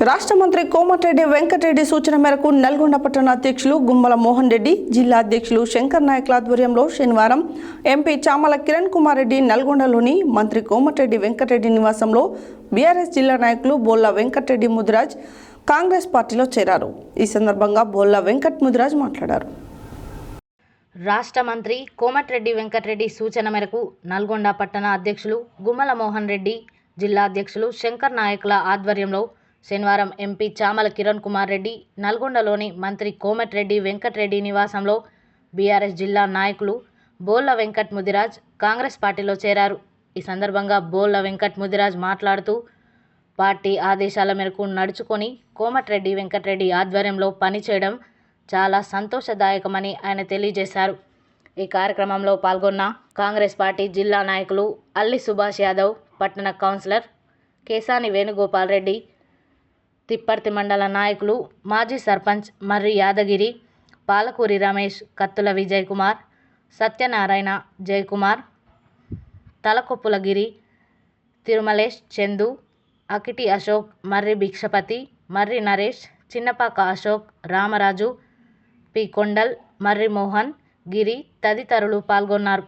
రాష్ట్ర మంత్రి కోమటిరెడ్డి వెంకటరెడ్డి సూచన మేరకు నల్గొండ పట్టణ అధ్యక్షులు గుమ్మల మోహన్ రెడ్డి జిల్లా అధ్యక్షులు శంకర్ నాయకుల ఆధ్వర్యంలో శనివారం ఎంపీ చామల కిరణ్ కుమార్ రెడ్డి నల్గొండలోని మంత్రి కోమటిరెడ్డి వెంకటరెడ్డి నివాసంలో బీఆర్ఎస్ జిల్లా నాయకులు బోల్లా వెంకటరెడ్డి ముదిరాజ్ కాంగ్రెస్ పార్టీలో చేరారు. ఈ సందర్భంగా బోల్లా వెంకట్ ముదిరాజ్ మాట్లాడారు. రాష్ట్ర మంత్రి కోమటిరెడ్డి వెంకటరెడ్డి సూచన మేరకు నల్గొండ పట్టణ అధ్యక్షులు గుమ్మల మోహన్ రెడ్డి జిల్లా అధ్యక్షులు శంకర్ నాయకుల ఆధ్వర్యంలో శనివారం ఎంపీ చామల కిరణ్ కుమార్ రెడ్డి నల్గొండలోని మంత్రి కోమటిరెడ్డి వెంకటరెడ్డి నివాసంలో బీఆర్ఎస్ జిల్లా నాయకులు బోల్ల వెంకట్ ముదిరాజ్ కాంగ్రెస్ పార్టీలో చేరారు. ఈ సందర్భంగా బోల్ల వెంకట్ ముదిరాజ్ మాట్లాడుతూ పార్టీ ఆదేశాల మేరకు నడుచుకొని కోమటిరెడ్డి వెంకటరెడ్డి ఆధ్వర్యంలో పనిచేయడం చాలా సంతోషదాయకమని ఆయన తెలియజేశారు. ఈ కార్యక్రమంలో పాల్గొన్న కాంగ్రెస్ పార్టీ జిల్లా నాయకులు అల్లి సుభాష్ యాదవ్ పట్టణ కౌన్సిలర్ కేసాని వేణుగోపాల్ రెడ్డి తిప్పర్తి మండల నాయకులు మాజీ సర్పంచ్ మర్రి యాదగిరి పాలకూరి రమేష్ కత్తుల విజయ్ కుమార్ సత్యనారాయణ జయకుమార్ తలకొప్పుల గిరి తిరుమలేష్ చందు అకిటి అశోక్ మర్రి భిక్షపతి మర్రి నరేష్ చిన్నపాక అశోక్ రామరాజు పి కొండల్ మర్రి మోహన్ గిరి తదితరులు పాల్గొన్నారు.